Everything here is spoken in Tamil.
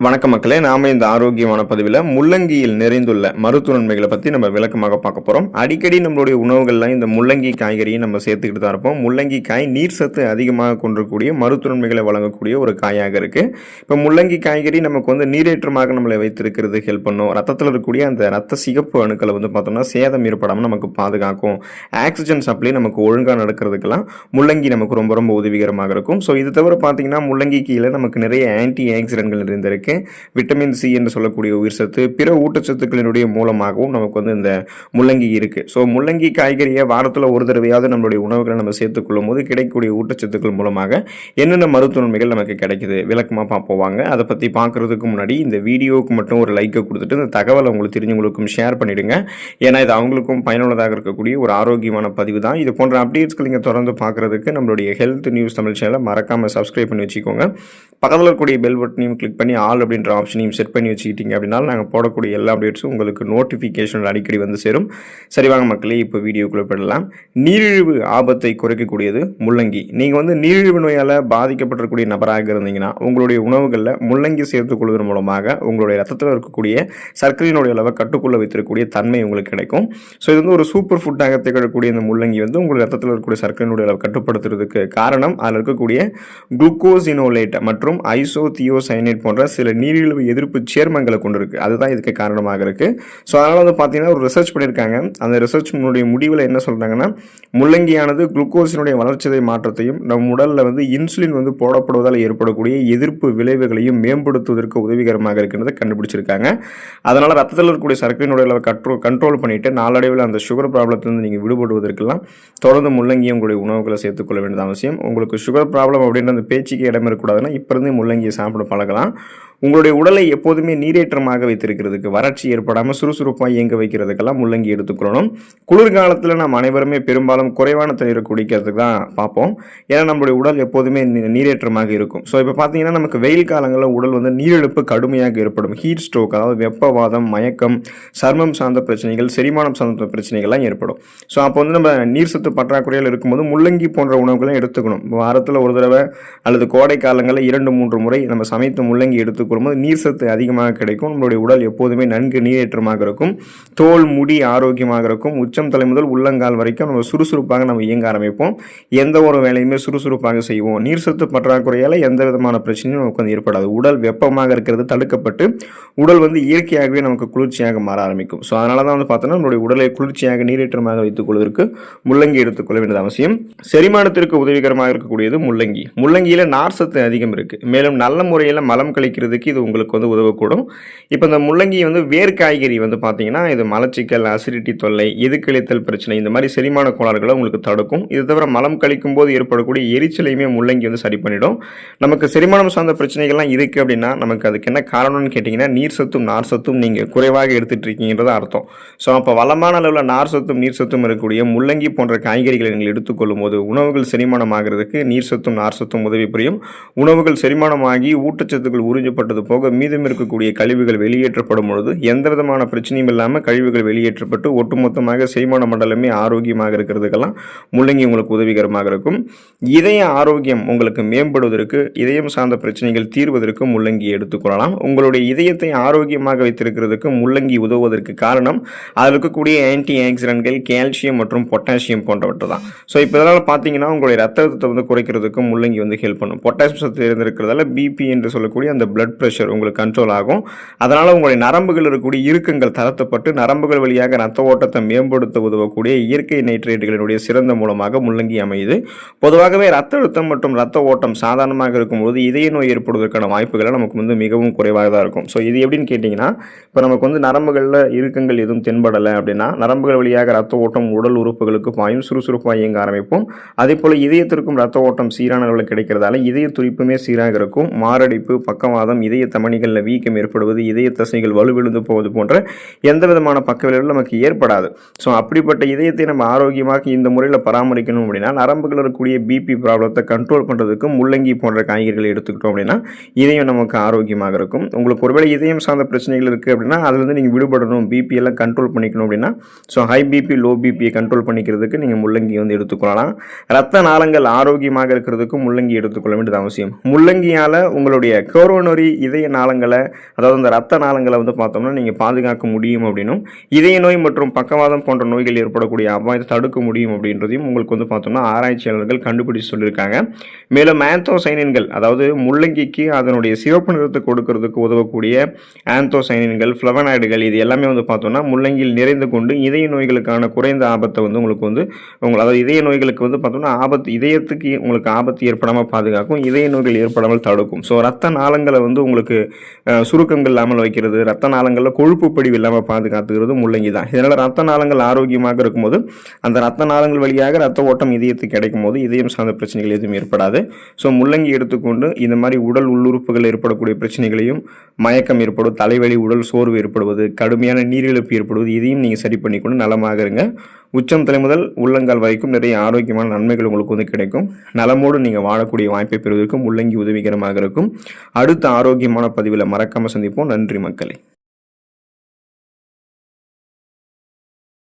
வணக்க மக்களே நாம இந்த ஆரோக்கியமான பதிவில் முள்ளங்கியில் நிறைந்துள்ள மருத்துவ நன்மைகளை பற்றி நம்ம விளக்கமாக பார்க்க போகிறோம் அடிக்கடி நம்மளுடைய உணவுகளில் இந்த முள்ளங்கி காய்கறியை நம்ம சேர்த்துக்கிட்டு தான் இருப்போம். முள்ளங்கி காய் நீர் சத்து அதிகமாக கொண்டிருக்கக்கூடிய மருத்துவ நன்மைகளை வழங்கக்கூடிய ஒரு காயாக இருக்குது இப்போ முள்ளங்கி காய்கறி நமக்கு வந்து நீரேற்றமாக நம்மளை வைத்திருக்கிறது ஹெல்ப் பண்ணும். ரத்தத்தில் இருக்கக்கூடிய அந்த ரத்த சிகப்பு அணுக்களை வந்து பார்த்தோம்னா சேதம் ஏற்படாமல் நமக்கு பாதுகாக்கும். ஆக்சிஜன் சப்ளை நமக்கு ஒழுங்காக நடக்கிறதுக்கெல்லாம் முள்ளங்கி நமக்கு ரொம்ப ரொம்ப உதவிகரமாக இருக்கும். ஸோ இது தவிர பார்த்தீங்கன்னா முள்ளங்கி கீழே நமக்கு நிறைய ஆன்டி ஆக்சிடென்ட்கள் இருந்திருக்கு விட்டமின் சி என்று சொல்லக்கூடிய உயிர் சத்து பிற ஊட்டச்சத்துக்களினுடைய மூலமாகவும் நமக்கு வந்து இந்த முள்ளங்கி இருக்குது ஸோ முள்ளங்கி காய்கறியை வாரத்தில் ஒரு தடவையாவது நம்மளுடைய உணவுகளை நம்ம சேர்த்துக்கொள்ளும் போது கிடைக்கக்கூடிய ஊட்டச்சத்துக்கள் மூலமாக என்னென்ன மருத்துவ நன்மைகள் நமக்கு கிடைக்குது? விளக்கமாக பார்ப்போம் வாங்க. அதை பற்றி பார்க்குறதுக்கு முன்னாடி இந்த வீடியோவுக்கு மட்டும் ஒரு லைக்கை கொடுத்துட்டு இந்த தகவலை உங்களுக்கு தெரிஞ்சவங்களுக்கும் ஷேர் பண்ணிவிடுங்க ஏன்னா இது அவங்களுக்கும் பயனுள்ளதாக இருக்கக்கூடிய ஒரு ஆரோக்கியமான பதிவு தான். இது போன்ற அப்டேட்ஸ்கள் நீங்கள் தொடர்ந்து பார்க்குறதுக்கு நம்மளுடைய ஹெல்த் நியூஸ் தமிழ் சேனலை மறக்காமல் சப்ஸ்கிரைப் பண்ணி வச்சுக்கோங்க. பக்கத்தில் இருக்கக்கூடிய பெல் பட்டனையும் கிளிக் பண்ணி ஆல் அப்படின்ற ஆப்ஷனையும் செட் பண்ணி வச்சுக்கிட்டீங்க அப்படின்னா நாங்கள் போடக்கூடிய எல்லா அப்டேட்ஸும் உங்களுக்கு நோட்டிஃபிகேஷன் அடிக்கடி வந்து சேரும். சரி வாங்க மக்களே இப்போ வீடியோக்குள்ளே போயிடலாம். நீரிழிவு ஆபத்தை குறைக்கக்கூடியது முள்ளங்கி. நீங்கள் வந்து நீரிழிவு நோயால் பாதிக்கப்பட்டிருக்கக்கூடிய நபராக இருந்தீங்கன்னா உங்களுடைய உணவுகளில் முள்ளங்கி சேர்த்துக்கொள்வதன் மூலமாக உங்களுடைய ரத்தத்தில் இருக்கக்கூடிய சர்க்கரையினுடைய அளவை கட்டுக்குள்ளே வைத்திருக்கக்கூடிய தன்மை உங்களுக்கு கிடைக்கும். ஸோ இது வந்து ஒரு சூப்பர் ஃபுட்டாக திகழக்கூடிய இந்த முள்ளங்கி வந்து உங்கள் ரத்தத்தில் இருக்கக்கூடிய சர்க்கரையினுடைய அளவை கட்டுப்படுத்துறதுக்கு காரணம். அதில் இருக்கக்கூடிய குளுக்கோசினோலேட் மற்றும் ஐசோதியோசைனேட் போன்ற சில நீரிழிவு எதிர்ப்பு சேர்மங்களை கொண்டிருக்கு. அதுதான் இதுக்கு காரணமாக இருக்குது ஸோ அதனால் வந்து பார்த்தீங்கன்னா ஒரு ரிசர்ச் பண்ணியிருக்காங்க. அந்த ரிசர்ச்சினுடைய முடிவில் என்ன சொல்கிறாங்கன்னா முள்ளங்கியானது குளுக்கோஸினுடைய வளர்ச்சிதை மாற்றத்தையும் நம் உடலில் வந்து இன்சுலின் வந்து போடப்படுவதால் ஏற்படக்கூடிய எதிர்ப்பு விளைவுகளையும் மேம்படுத்துவதற்கு உதவிகரமாக இருக்கின்றதை கண்டுபிடிச்சிருக்காங்க. அதனால் ரத்தத்தில் இருக்கக்கூடிய சர்க்கரையினுடைய அளவை கண்ட்ரோல் கண்ட்ரோல் பண்ணிவிட்டு நாளடைவில் அந்த சுகர் ப்ராப்ளத்திலேருந்து நீங்கள் விடுபடுவதற்கெல்லாம் தொடர்ந்து முள்ளங்கியும் உங்களுடைய உணவுகளை சேர்த்துக்கொள்ள வேண்டியது அவசியம். உங்களுக்கு சுகர் ப்ராப்ளம் அப்படின்ற அந்த பேச்சுக்கு இடம் இருக்கக்கூடாதுன்னா இப்போ இருந்தே முள்ளங்கியை சாப்பிட பழகலாம். உங்களுடைய உடலை எப்போதுமே நீரேற்றமாக வைத்திருக்கிறதுக்கு வறட்சி ஏற்படாமல் சுறுசுறுப்பாக இயங்க வைக்கிறதுக்கெல்லாம் முள்ளங்கி எடுத்துக்கொள்ளணும். குளிர்காலத்தில் நாம் அனைவருமே பெரும்பாலும் குறைவான தண்ணீரை குடிக்கிறதுக்கு தான் பார்ப்போம். ஏன்னா நம்மளுடைய உடல் எப்போதுமே நீரேற்றமாக இருக்கும். ஸோ இப்போ பார்த்தீங்கன்னா நமக்கு வெயில் காலங்களில் உடல் வந்து நீரிழப்பு கடுமையாக ஏற்படும். ஹீட் ஸ்ட்ரோக் அதாவது வெப்பவாதம் மயக்கம் சர்மம் சார்ந்த பிரச்சனைகள் செரிமானம் சார்ந்த பிரச்சனைகள்லாம் ஏற்படும். ஸோ அப்போ வந்து நம்ம நீர் சத்து பற்றாக்குறையில் இருக்கும்போது முள்ளங்கி போன்ற உணவுகளும் எடுத்துக்கணும். வாரத்தில் ஒரு தடவை அல்லது கோடை காலங்களில் இரண்டு மூன்று முறை நம்ம சமைத்து முள்ளங்கி எடுத்து எடுத்துக்கொள்ளும்போது நீர் சத்து அதிகமாக கிடைக்கும். நம்மளுடைய உடல் எப்போதுமே நன்கு நீரேற்றமாக இருக்கும். தோல் முடி ஆரோக்கியமாக இருக்கும். உச்சம் தலை முதல் உள்ளங்கால் வரைக்கும் நம்ம சுறுசுறுப்பாக நம்ம இயங்க ஆரம்பிப்போம். எந்த ஒரு வேலையுமே சுறுசுறுப்பாக செய்வோம். நீர் சத்து பற்றாக்குறையால் எந்த விதமான பிரச்சனையும் நமக்கு வந்து ஏற்படாது. உடல் வெப்பமாக இருக்கிறது தடுக்கப்பட்டு உடல் வந்து இயற்கையாகவே நமக்கு குளிர்ச்சியாக மாற ஆரம்பிக்கும். ஸோ அதனால தான் வந்து பார்த்தோன்னா நம்மளுடைய உடலை குளிர்ச்சியாக நீரேற்றமாக வைத்துக் கொள்வதற்கு முள்ளங்கி எடுத்துக்கொள்ள வேண்டியது அவசியம். செரிமானத்திற்கு உதவிகரமாக இருக்கக்கூடியது முள்ளங்கி. முள்ளங்கியில் நார் சத்து அதிகம் இருக்குது மேலும் நல்ல முறையில் மலம் கழிக்கிறது கழிக்கிறதுக்கு இது உங்களுக்கு வந்து உதவக்கூடும். இப்போ இந்த முள்ளங்கி வந்து வேர் காய்கறி வந்து பார்த்தீங்கன்னா இது மலச்சிக்கல் அசிடிட்டி தொல்லை எதுக்கழித்தல் பிரச்சனை இந்த மாதிரி செரிமான கோளாறுகளை உங்களுக்கு தடுக்கும். இது தவிர மலம் கழிக்கும் போது ஏற்படக்கூடிய எரிச்சலையுமே முள்ளங்கி வந்து சரி பண்ணிடும். நமக்கு செரிமானம் சார்ந்த பிரச்சனைகள்லாம் இருக்குது அப்படின்னா நமக்கு அதுக்கு என்ன காரணம்னு கேட்டிங்கன்னா நீர் சத்தும் நார் சத்தும் நீங்கள் குறைவாக எடுத்துட்டு இருக்கீங்கிறது அர்த்தம். ஸோ அப்போ வளமான அளவில் நார் சத்தும் நீர் சத்தும் இருக்கக்கூடிய முள்ளங்கி போன்ற காய்கறிகளை நீங்கள் எடுத்துக்கொள்ளும் போது உணவுகள் செரிமானம் ஆகிறதுக்கு நீர் சத்தும் நார் சத்தும் உதவி புரியும். உணவுகள் செரிமானமாகி ஊட்டச்சத்துக்கள் வெளியேற்றப்பட்டது போக மீதம் இருக்கக்கூடிய கழிவுகள் வெளியேற்றப்படும் பொழுது எந்த விதமான பிரச்சனையும் இல்லாமல் கழிவுகள் வெளியேற்றப்பட்டு ஒட்டுமொத்தமாக செரிமான மண்டலமே ஆரோக்கியமாக இருக்கிறதுக்கெல்லாம் முள்ளங்கி உங்களுக்கு உதவிகரமாக இருக்கும். இதய ஆரோக்கியம் உங்களுக்கு மேம்படுவதற்கு இதயம் சார்ந்த பிரச்சனைகள் தீர்வதற்கு முள்ளங்கி எடுத்துக்கொள்ளலாம் உங்களுடைய இதயத்தை ஆரோக்கியமாக வைத்திருக்கிறதுக்கு முள்ளங்கி உதவுவதற்கு காரணம் அதில் இருக்கக்கூடிய ஆன்டி ஆக்சிடென்ட்கள் கால்சியம் மற்றும் பொட்டாசியம் போன்றவற்றை தான் ஸோ இப்போ இதனால் பார்த்தீங்கன்னா உங்களுடைய ரத்த அழுத்தத்தை வந்து குறைக்கிறதுக்கு முள்ளங்கி வந்து ஹெல்ப் பண்ணும். பொட்டாசியம் சத்து இருந்திருக்கிறதால பிபி என்று சொல்லக்கூடிய அந்த பிளட் ப்ரெஷர் உங்களுக்கு கண்ட்ரோல் ஆகும். அதனால் உங்களுடைய நரம்புகள் இருக்கக்கூடிய இறுக்கங்கள் தளர்த்தப்பட்டு நரம்புகள் வழியாக ரத்த ஓட்டத்தை மேம்படுத்த உதவக்கூடிய இயற்கை நைட்ரேட்டுகளினுடைய சிறந்த மூலமாக முள்ளங்கி அமையுது. பொதுவாகவே ரத்த அழுத்தம் மற்றும் ரத்த ஓட்டம் சாதாரணமாக இருக்கும்போது இதய நோய் ஏற்படுவதற்கான வாய்ப்புகளை நமக்கு வந்து மிகவும் குறைவாக தான் இருக்கும். ஸோ இது எப்படின்னு கேட்டிங்கன்னா இப்போ நமக்கு வந்து நரம்புகளில் இறுக்கங்கள் எதுவும் தென்படலை அப்படின்னா நரம்புகள் வழியாக ரத்த ஓட்டம் உடல் உறுப்புகளுக்கு பாயும் சுறுசுறுப்பாக இயங்க ஆரம்பிப்போம். அதே போல் இதயத்திற்கும் ரத்த ஓட்டம் சீரான அளவில் கிடைக்கிறதால இதய துடிப்புமே சீராக இருக்கும். மாரடைப்பு பக்கவாதம் இதய தமணிகளில் வீக்கம் ஏற்படுவது இதய தசைகள் வலுவிழுந்து போவது போன்ற எந்த விதமான பக்க விளைவுகள் நமக்கு ஏற்படாது. ஸோ அப்படிப்பட்ட இதயத்தை நம்ம ஆரோக்கியமாக இந்த முறையில் பராமரிக்கணும் அப்படின்னா நரம்புகள் இருக்கக்கூடிய பிபி ப்ராப்ளத்தை கண்ட்ரோல் பண்ணுறதுக்கு முள்ளங்கி போன்ற காய்கறிகளை எடுத்துக்கிட்டோம் அப்படின்னா இதயம் நமக்கு ஆரோக்கியமாக இருக்கும். உங்களுக்கு ஒருவேளை இதயம் சார்ந்த பிரச்சனைகள் இருக்குது அப்படின்னா அதுலேருந்து நீங்கள் விடுபடணும் பிபி எல்லாம் கண்ட்ரோல் பண்ணிக்கணும் அப்படின்னா ஸோ ஹை பிபி லோ பிபியை கண்ட்ரோல் பண்ணிக்கிறதுக்கு நீங்கள் முள்ளங்கி வந்து எடுத்துக்கொள்ளலாம். ரத்த நாளங்கள் ஆரோக்கியமாக இருக்கிறதுக்கும் முள்ளங்கி எடுத்துக்கொள்ள வேண்டியது அவசியம். முள்ளங்கியால் உங்களுடைய கோரோனரி இதய நாளங்களை அதாவது அந்த ரத்த நாளங்களை வந்து பார்த்தோம்னா நீங்கள் பாதுகாக்க முடியும் அப்படின்னும். இதய நோய் மற்றும் பக்கவாதம் போன்ற நோய்கள் ஏற்படக்கூடிய அபாயத்தை தடுக்க முடியும் அப்படின்றதையும் உங்களுக்கு வந்து பார்த்தோம்னா ஆராய்ச்சியாளர்கள் கண்டுபிடிச்சு சொல்லியிருக்காங்க. மேலும் ஆந்தோசைனின்கள் அதாவது முள்ளங்கிக்கு அதனுடைய சிவப்பு நிறத்தை கொடுக்கறதுக்கு உதவக்கூடிய ஆந்தோசைனின்கள் ஃப்ளவனாய்டுகள் இது எல்லாமே வந்து பார்த்தோம்னா முள்ளங்கியில் நிறைந்து கொண்டு இதய நோய்களுக்கான குறைந்த ஆபத்தை வந்து உங்களுக்கு வந்து உங்கள் அதாவது இதய நோய்களுக்கு வந்து பார்த்தோம்னா ஆபத்து இதயத்துக்கு உங்களுக்கு ஆபத்து ஏற்படாமல் பாதுகாக்கும் இதய நோய்கள் ஏற்படாமல் தடுக்கும். ஸோ ரத்த நாளங்களை வந்து உங்களுக்கு சுருக்கங்கள் இல்லாமல் வைக்கிறது ரத்த நாளங்களில் கொழுப்பு படிவு இல்லாமல் பாதுகாத்துக்கிறது முள்ளங்கி தான். இதனால் ரத்த நாளங்கள் ஆரோக்கியமாக இருக்கும்போது அந்த ரத்த நாளங்கள் வழியாக ரத்த ஓட்டம் இதயத்துக்கு கிடைக்கும் போது இதயம் சார்ந்த பிரச்சனைகள் எதுவும் ஏற்படாது. ஸோ முள்ளங்கி எடுத்துக்கொண்டு இந்த மாதிரி உடல் உள்ளுறுப்புகள் ஏற்படக்கூடிய பிரச்சனைகளையும் மயக்கம் ஏற்படும் தலைவலி உடல் சோர்வு ஏற்படுவது கடுமையான நீரிழப்பு ஏற்படுவது இதையும் நீங்கள் சரி பண்ணிக்கொண்டு நலமாக இருங்க. உச்சம் தலை முதல் உள்ளங்கால் வரைக்கும் நிறைய ஆரோக்கியமான நன்மைகள் உங்களுக்கு வந்து கிடைக்கும். நலமோடு நீங்கள் வாழக்கூடிய வாய்ப்பை பெறுவதற்கும் உள்ளங்கி உதவிகரமாக இருக்கும். அடுத்த ஆரோக்கியமான பதிவில் மறக்காமல் சந்திப்போம். நன்றி மக்களே.